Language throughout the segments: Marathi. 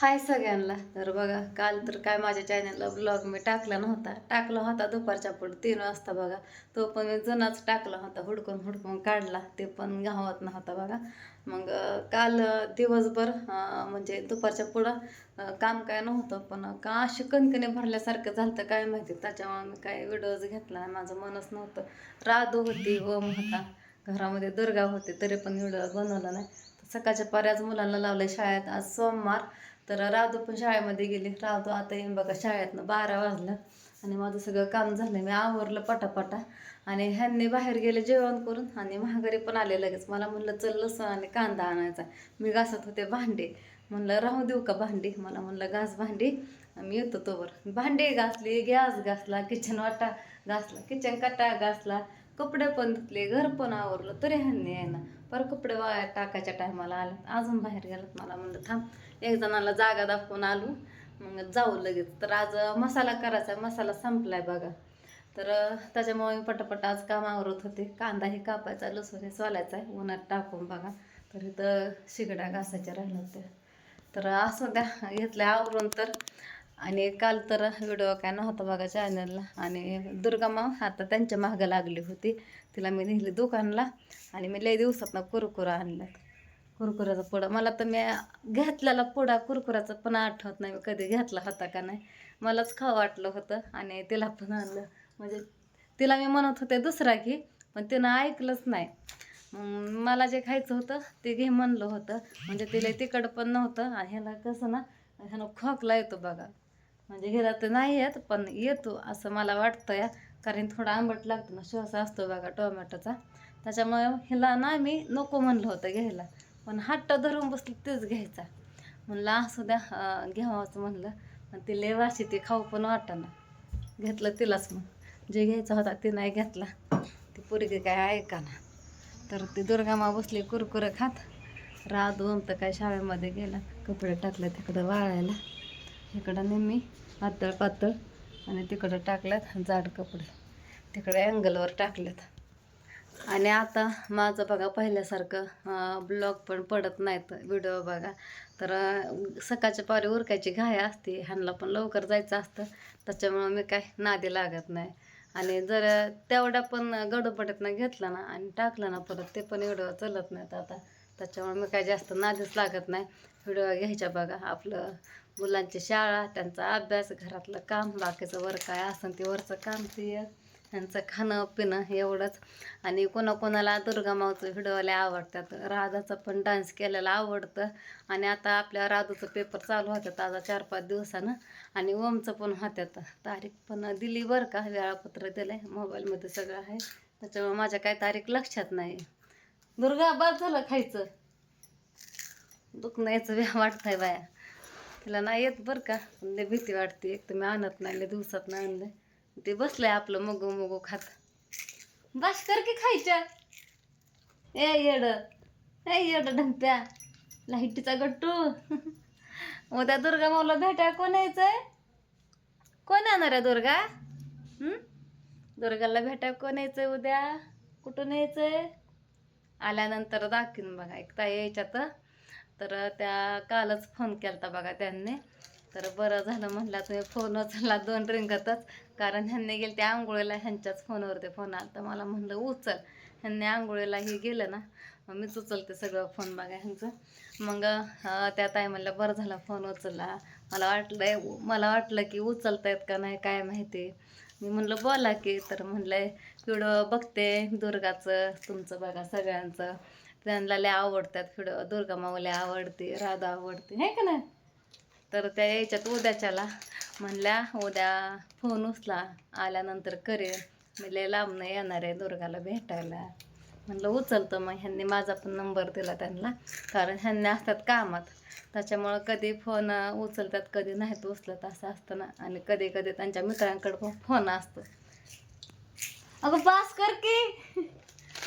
हाय सगळ्यांना. तर बघा काल तर काय माझ्या चॅनलला ब्लॉग मी टाकला नव्हता. टाकला होता दुपारच्या पुढे तीन वाजता बघा. तो पण मी जुनाच टाकला होता हुडकून हुडकून काढला. ते पण गावात नव्हता बघा. मग काल दिवसभर म्हणजे दुपारच्या पुढं काम काय नव्हतं पण का अशी कणकणी भरल्यासारखं झालं तर काय माहिती. त्याच्यामुळे मी काय व्हिडिओज घेतला नाही. माझं मनच नव्हतं. राधू होती ओम होता. घरामध्ये दुर्गा होते तरी पण व्हिडिओ बनवला नाही. सकाळच्या पर्याच मुलांना लावले शाळेत. आज सोमवार तर राधू पण शाळेमध्ये गेली. रावतो आता येईन बघा शाळेतनं बारा वाजलं आणि माझं सगळं काम झालं. मी आवरलं पटापटा आणि ह्यांनी बाहेर गेले जेवण करून आणि महागारी पण आले लगेच. मला म्हणलं चल लसूण आणि कांदा आणायचा. मी घासत होते भांडे. म्हणलं राहू देऊ का भांडी? मला म्हणलं घास भांडी. मी येतो तोवर. भांडे घासली गॅस घासला किचन वाटा घासला किचन कट्टा घासला. कपडे पण धुतले घर पण आवरलं तरी ह्यांनी आहे ना. पर कपडे वाया टाकायच्या टायमाला आले. अजून बाहेर गेलात मला म्हणलं थांब एक जणाला जागा दाखवून आलो मग जाऊ लगेच. तर आज मसाला करायचा आहे. मसाला संपलाय बघा. तर त्याच्यामुळे मी पटापट आज काम आवरत होते. कांदा हे कापायचा लसूण हे सोलायचा आहे उन्हात टाकून बघा. तर इथं शिगड्या घासायच्या राहिल्या होत्या. तर असं द्या घेतल्या आवरून तर. आणि काल तर व्हिडिओ काय नव्हता बघा चॅनलला. आणि दुर्गा माव आता त्यांच्या मागं लागली होती. तिला मी नेली दुकानला आणि मी लई दिवसात कुरकुरा आणल्यात. कुरकुऱ्याचा पुडा. मला तर मी घेतलेला पुडा कुरकुऱ्याचा पण आठवत नाही मी कधी घेतला होता का नाही. मलाच खावं वाटलं होतं आणि तिला पण आणलं. म्हणजे तिला मी म्हणत होते दुसरा घे पण तिनं ऐकलंच नाही. मला जे खायचं होतं ते घे म्हणलं होतं. म्हणजे तिला तिकड पण नव्हतं आणि ह्याला कसं ना ह्यानं खोकला येतो बघा. म्हणजे घरात तर नाही येत पण येतो असं मला वाटतं या कारण थोडा आंबट लागतो ना श्वास असतो बघा टोमॅटोचा. त्याच्यामुळे ह्याला ना मी नको म्हणलं होतं घ्यायला. पण हट्ट धरून बसली तेच घ्यायचा. म्हणलं असू द्या घ्यावाचं घ्यावंच म्हणलं. पण ती लय वाशी ते खाऊ पण वाटेना. घेतलं तिलाच मग. जे घ्यायचा होता ते नाही घेतला. ती पोरगी काय ऐका ना. तर ती दुर्गामा बसली कुरकुरं खात. राधू तर काय शाळेमध्ये गेला. कपडे टाकले तिकडं वाळायला. इकडं नेहमी पातळ पातळ. आणि तिकडं टाकल्यात जाड कपडे. तिकडे अँगलवर टाकल्यात. आणि आता माझं बघा पहिल्यासारखं ब्लॉग पण पडत नाहीत व्हिडिओ बघा. तर सकाळच्या पारी उरकायची घाय असते ह्यांना पण लवकर जायचं असतं. त्याच्यामुळं मी काय नादी लागत नाही. आणि जर तेवढा पण गडबडीतनं घेतला ना आणि टाकलं ना परत ते पण व्हिडिओ चलत नाहीत आता. त्याच्यामुळे मी काय जास्त नादीच लागत नाही. व्हिडिओ घ्यायच्या बघा आपलं मुलांची शाळा त्यांचा अभ्यास घरातलं काम बाकीचं वर काय असं ते वरचं काम ते त्यांचं खाणं पिणं एवढंच. आणि कोणाकोणाला दुर्गा व्हिडिओ लय आवडतात. राधाचं पण डान्स केलेला आवडतं. आणि आता आपल्या राधूचं पेपर चालू होतात आता चार पाच दिवसानं. आणि ओमचं पण होत्यात. तारीख पण दिली बरं का? वेळापत्र दिलं आहे मोबाईलमध्ये सगळं आहे. त्याच्यामुळे माझ्या काय तारीख लक्षात नाही. दुर्गा बाद झालं खायचं. दुखण्याचं व्या वाटतंय बाया. तिला नाही येत बरं का. लय भीती वाटते. एक तर मी आणत नाही लय दिवसात नाही आणलं. ते बसलंय आपलं मगो मगो खात. बस कर की खायच्या. ए येड. ए येड ढंप्या लाईटीचा गट्टू. उद्या दुर्गा माऊला भेटाय कोण यायचंय? कोण येणार आहे दुर्गा? दुर्गाला भेटाय कोण यायचंय उद्या? कुठून यायचंय? आल्यानंतर दाखवीन बघा. एकदा यायच्या तर तर त्या कालच फोन केलता बघा त्यांनी. तर बरं झालं म्हटलं तुम्ही फोन उचलला दोन रिंगतच. कारण ह्यांनी गेले ते आंघोळीला ह्यांच्याच फोनवरती फोन आला. तर मला म्हणलं उचल. ह्यांनी आंघोळीला हे गेलं ना मग मीच उचलते सगळं फोन बघा ह्यांचं. मग त्या ताई म्हणलं बरं झालं फोन उचलला. मला वाटलं मला वाटलं की उचलतायत का नाही काय माहिती? मी म्हणलं बोला की. तर म्हणलं व्हिडिओ बघते दुर्गाचं तुमचं बघा सगळ्यांचं. त्यांना लय आवडतात फिडं. दुर्गा माऊला आवडते राधा आवडते. हे का नाही? तर त्या याच्यात उद्याच्याला म्हणल्या उद्या फोन उचला आल्यानंतर करेन. मी लय लांबनं येणार आहे दुर्गाला भेटायला. म्हणलं उचलतं मग. ह्यांनी माझा पण नंबर दिला त्यांना. कारण ह्यांनी असतात कामात. त्याच्यामुळं कधी फोन उचलतात कधी नाहीत उचलत. असं असतं ना. आणि कधी कधी त्यांच्या मित्रांकडे पण फोन असतो. अगं बास कर की!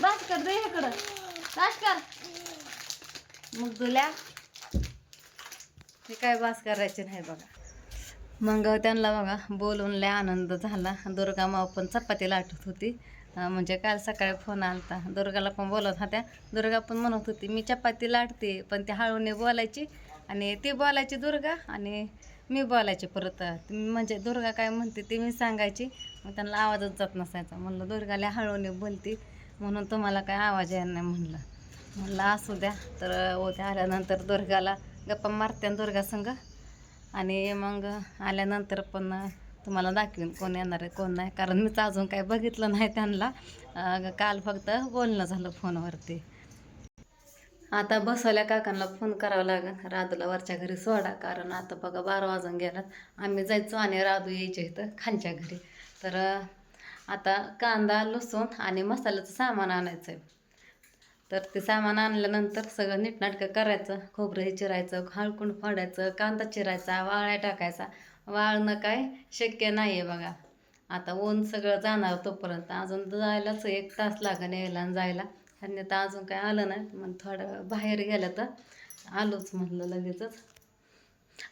बास कर दे इकडं. बास कर. मग तुला हे काय बास करायचे नाही बघा. मग त्यांना बघा बोलून लय आनंद झाला. दुर्गा माव पण चपाती लाटत होती. म्हणजे काल सकाळी फोन आलता. दुर्गाला पण बोलत होत्या. दुर्गा पण म्हणत होती मी चपाती लाटते पण ती हळूने बोलायची आणि ती बोलायची दुर्गा आणि मी बोलायची परत. म्हणजे दुर्गा काय म्हणते ती मी सांगायची. मग त्यांना आवाजच जात नसायचा. म्हणलं दुर्गाला हळूने बोलती. म्हणून तुम्हाला काय आवाज येणार नाही म्हणलं. म्हणलं असू द्या. तर उद्या आल्यानंतर दुर्गाला गप्पा मारत्या दुर्गा संग. आणि मग आल्यानंतर पण तुम्हाला दाखवीन कोण येणार आहे कोण नाही. कारण मीच अजून काही बघितलं नाही त्यांना. काल फक्त बोलणं झालं फोनवरती. आता बसवल्या काकांना फोन करावा लागेल. राधूला वरच्या घरी सोडा. कारण आता बघा बारा वाजून गेलात आम्ही जायचो आणि राधू यायचे इथं खालच्या घरी. तर आता कांदा लसूण आणि मसाल्याचं सामान आणायचं आहे तर ते सामान आणल्यानंतर सगळं नीटनाटकं करायचं. खोबरंही चिरायचं हळकून फोडायचं कांदा चिरायचा वाळ्या टाकायचा. वाळणं काय शक्य नाही आहे बघा. आता ऊन सगळं जाणार तोपर्यंत. अजून जायलाच एक तास लागेल यायला आणि जायला. आणि तर अजून काय आलं नाही. मग थोडं बाहेर गेलं तर आलोच म्हणलं लगेचच.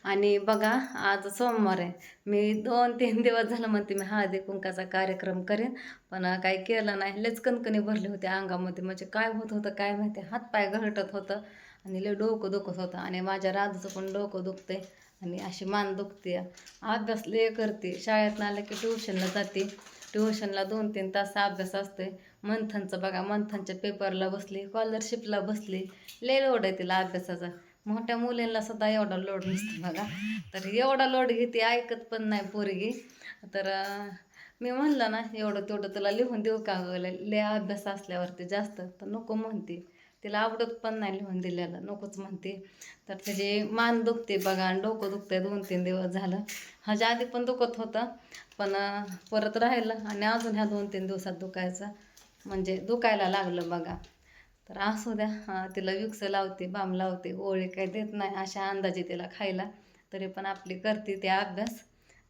आणि बघा आज सोमवार आहे. मी दोन तीन दिवस झालं म्हणते मी हळदी कुंकाचा कार्यक्रम करेन पण काही केलं नाही. लयच कणकणी भरले होते अंगामध्ये. म्हणजे काय होत होतं काय माहिती? हातपाय घरटत होतं आणि लय डोकं दुखत होतं. आणि माझ्या राधूचं पण डोकं दुखते आणि अशी मान दुखते अभ्यास लय करते. शाळेतनं आलं की ट्युशनला जाते. ट्युशनला दोन तीन तास अभ्यास असते मंथनचं बघा मंथनच्या पेपरला बसली स्कॉलरशिपला बसली. लय लोड आहे तिला अभ्यासाचा. मोठ्या मुलींना सुद्धा एवढा लोड नसतो बघा. तर एवढा लोड घेते ऐकत पण नाही पोरगी. तर मी म्हणलं ना एवढं तेवढं तुला लिहून देऊ का गं? लय अभ्यास असल्यावरती जास्त. तर नको म्हणते. तिला आवडत पण नाही लिहून दिलेलं नकोच म्हणते. तर त्याची मान दुखते बघा आणि डोकं दुखते दोन तीन दिवस झालं. ह्याच्या आधी पण दुखत होतं पण परत राहिलं आणि अजून ह्या दोन तीन दिवसात दुखायचं. म्हणजे दुखायला लागलं बघा. तर असू द्या अं, तिला विक्स लावते बाम लावते ओळी काही देत नाही अशा अंदाजे तिला खायला. तरी पण आपली करते ते अभ्यास.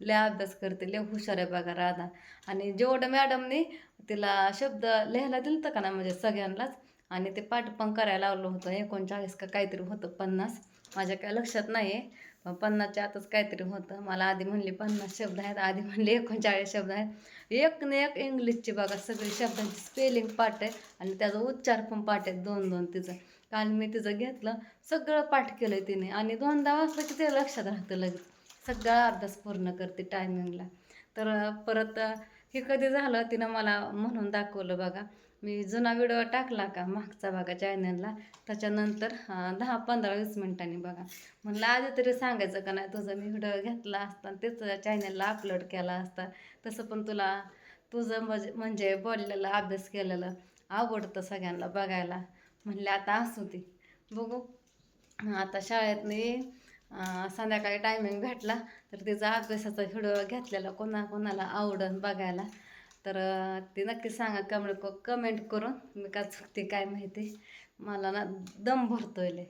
लय अभ्यास करते लय हुशार आहे बघा राधा. आणि जेवढं मॅडमने तिला शब्द लिहायला दिलं का ना म्हणजे सगळ्यांनाच आणि ते पाठ पण करायला लावलं होतं एकोणचाळीस का काहीतरी होतं पन्नास माझ्या काय लक्षात नाही आहे पन्नासच्या आतच काहीतरी होतं. मला आधी म्हणली पन्नास शब्द आहेत आधी म्हणले एकोणचाळीस शब्द आहेत. एक न एक इंग्लिशची बघा सगळी शब्दांची स्पेलिंग पाठ आहे आणि त्याचा उच्चार पण पाठ आहेत दोन दोन तिचं. काल मी तिचं घेतलं सगळं पाठ केलं तिने आणि दोनदा वाचलं की ते लक्षात राहतं लगेच. सगळा अभ्यास पूर्ण करते टायमिंगला तर परत हे कधी झालं तिनं मला म्हणून दाखवलं बघा. मी जुना व्हिडिओ टाकला का मागचा बघा चॅनलला त्याच्यानंतर दहा पंधरा वीस मिनिटांनी बघा. म्हणलं आधी तरी सांगायचं का नाही तुझा मी व्हिडिओ घेतला असता आणि तेच चॅनलला अपलोड केला असता. तसं पण तुला तुझं म्हणजे म्हणजे बोललेलं अभ्यास केलेलं आवडतं सगळ्यांना बघायला. म्हणले आता असू दे. बघू. आता शाळेतनी संध्याकाळी टायमिंग भेटला तर तिचा अभ्यासाचा व्हिडिओ घेतलेला कोणा कोणाला आवडन बघायला. तर ते नक्की सांगा कमेंट कमेंट करून मी का चुकते काय माहिती? मला ना दम भरतो आहे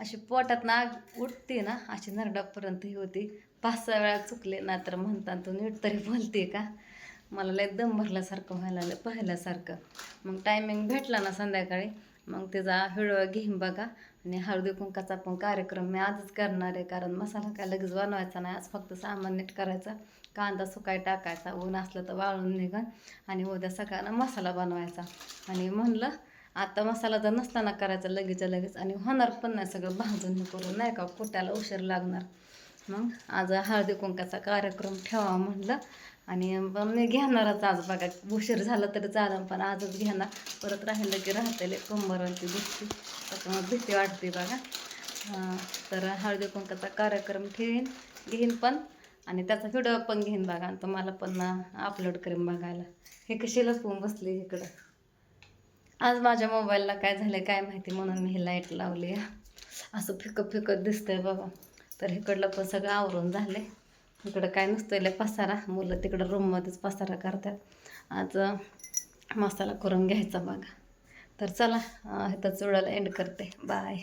अशी पोटात ना उठते ना अशी नरडापर्यंत ही होती. पाच सहा वेळा चुकले ना तर म्हणतात तू नीट तरी बोलते का? मला लय दम भरल्यासारखं व्हायला लागलं पहिल्यासारखं. मग टायमिंग भेटला ना संध्याकाळी मग त्याचा व्हिडिओ घेईन बघा. आणि हळदी कुंकाचा पण कार्यक्रम मी आजच करणार आहे कारण मसाला काय लगेच बनवायचा नाही. आज फक्त सामान नीट करायचा कांदा सुकाय टाकायचा ऊन असलं तर वाळून निघन आणि उद्या सकाळनं मसाला बनवायचा. आणि म्हणलं आता मसाला जर नसताना करायचा लगेच लगेच आणि होणार पण नाही सगळं भाजून हे करून नाही का कुट्याला उशीर लागणार. मग आज हळदी कुंकाचा कार्यक्रम ठेवा म्हणलं. आणि मी घेणारच आज बघा. उशीर झाला तरी चालेल पण आजच घेणार. परत राहिलं की राहतेले कंबरांची दुखती त्याच्यामुळे भीती वाटते बघा. तर हळदी कुंकाचा कार्यक्रम ठेवीन घेईन पण. आणि त्याचा व्हिडिओ पण घेईन बघा. आणि तुम्हाला पण अपलोड करेन बघायला. हे कशी लपवून बसली इकडं. आज माझ्या मोबाईलला काय झालं काय माहिती म्हणून मी ही लाइट लावली. आहे असं फिकं फिकत दिसतंय बघा. तर इकडलं पण सगळं आवरून झाले इकडं काय नसतं लय पसारा. मुलं तिकडं रूममध्येच पसारा करतात. आज मसाला करून घ्यायचा बघा. तर चला अं, इथं चुडाला एंड करते. बाय